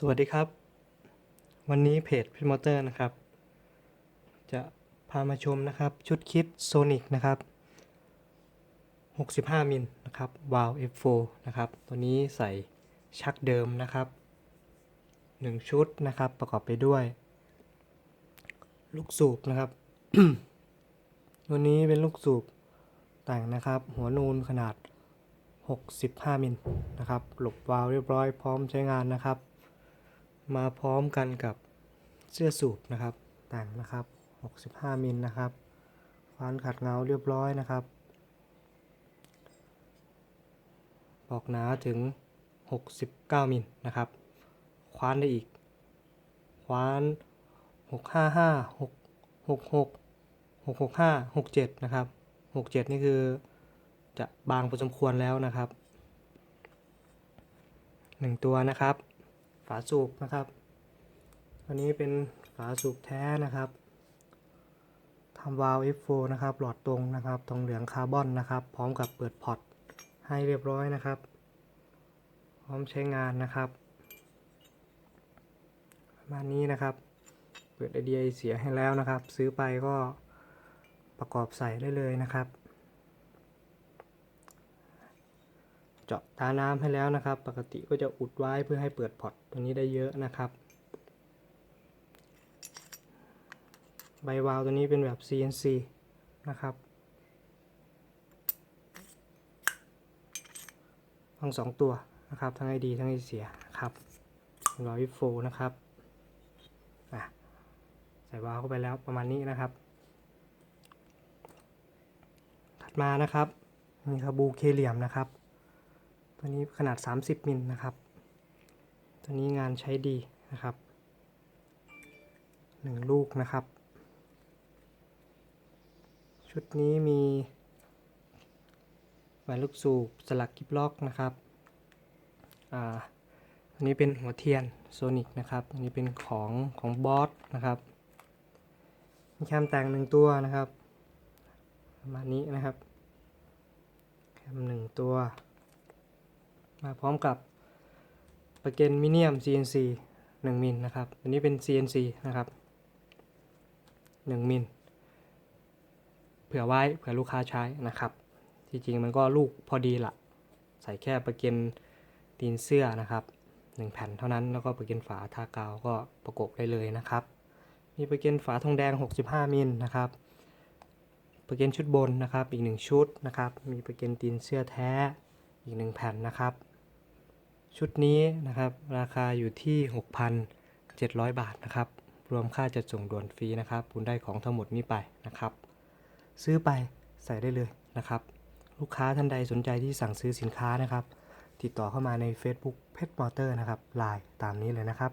สวัสดีครับ วันนี้เพจพิมอเตอร์นะครับ จะพามาชมนะครับ ชุดคิดโซนิกนะครับ 65 มิลนะครับวาล F4 นะครับ ตัวนี้ใส่ชักเดิมนะครับ 1 ชุดนะครับประกอบไปด้วย ลูกสูบนะครับตัวนี้เป็นลูกสูบแต่งนะครับ หัวนูนขนาด 65 มิลนะครับ หลบวาล์วเรียบร้อยพร้อมใช้งานนะครับ มาพร้อมกันกับเสื้อสูบนะครับ แต่งนะครับ 65 มิลนะครับฟานขัดเงาเรียบร้อยนะครับปอกหนาถึง 69 มิลนะครับคว้านได้อีกคว้าน 655 6 66 665 67 นะครับ 67 นี่คือจะบางพอสมควรแล้วนะครับ 1 ตัวนะครับ ฝาสูบนะครับตัวนี้เป็นฝาสูบแท้นะครับทำวาล์ว F4 นะครับ หลอดตรงนะครับทองเหลืองคาร์บอนนะครับ พร้อมกับเปิดพอร์ตให้เรียบร้อยนะครับ พร้อมใช้งานนะครับประมาณนี้นะครับ เปิด IDA เสียให้แล้วนะครับ ซื้อไปก็ประกอบใส่ได้เลยนะครับ เจาะตาน้ำให้แล้วนะครับ ปกติก็จะอุดไว้เพื่อให้เปิดพอร์ตตัวนี้ได้เยอะนะครับ ใบวาล์วตัวนี้เป็นแบบ CNC นะครับทั้งสองตัวนะครับ ทั้งไอดีทั้งไอเสียครับรอยโฟนะครับใส่วาล์วเข้าไปแล้วประมาณนี้นะครับ ถัดมานะครับมีคาบูเคเหลี่ยมนะครับ ตัวนี้ขนาด 30 มิลนะครับ ตัวนี้งานใช้ดีนะครับ 1 ลูกนะครับ ชุดนี้มีแหวนลูกสูบสลักกิบล็อกนะครับ อ่าอันนี้เป็นหัวเทียนโซนิกนะครับ อันนี้เป็นของของบอสนะครับ มีแคมแต่งหนึ่งตัวนะครับ ประมาณนี้นะครับ แคมหนึ่งตัว มาพร้อมกับประเกนมิเนียม CNC 1มิลนะครับ อันนี้เป็น CNC นะครับ 1มิลเผื่อไว้เผื่อลูกค้าใช้นะครับ จริงๆมันก็ลูกพอดีละใส่แค่ประเกนตีนเสื้อนะครับ 1 แผ่นเท่านั้นแล้วก็ประเกนฝาทากาวก็ประกบได้เลยนะครับ มีประเกนฝาทองแดง 65 มิลนะครับประเกนชุดบนนะครับอีก 1 ชุดนะครับ มีประเกนตีนเสื้อแท้ อีก 1 แผ่นนะครับ ชุดนี้นะครับราคาอยู่ที่ 6,700 บาทนะครับ รวมค่าจัดส่งด่วนฟรีนะครับ คุณได้ของทั้งหมดนี้ไปนะครับ ซื้อไปใส่ได้เลยนะครับ ลูกค้าท่านใดสนใจที่สั่งซื้อสินค้านะครับ ติดต่อเข้ามาใน Facebook Pet Motor นะครับไลน์ตามนี้เลยนะครับ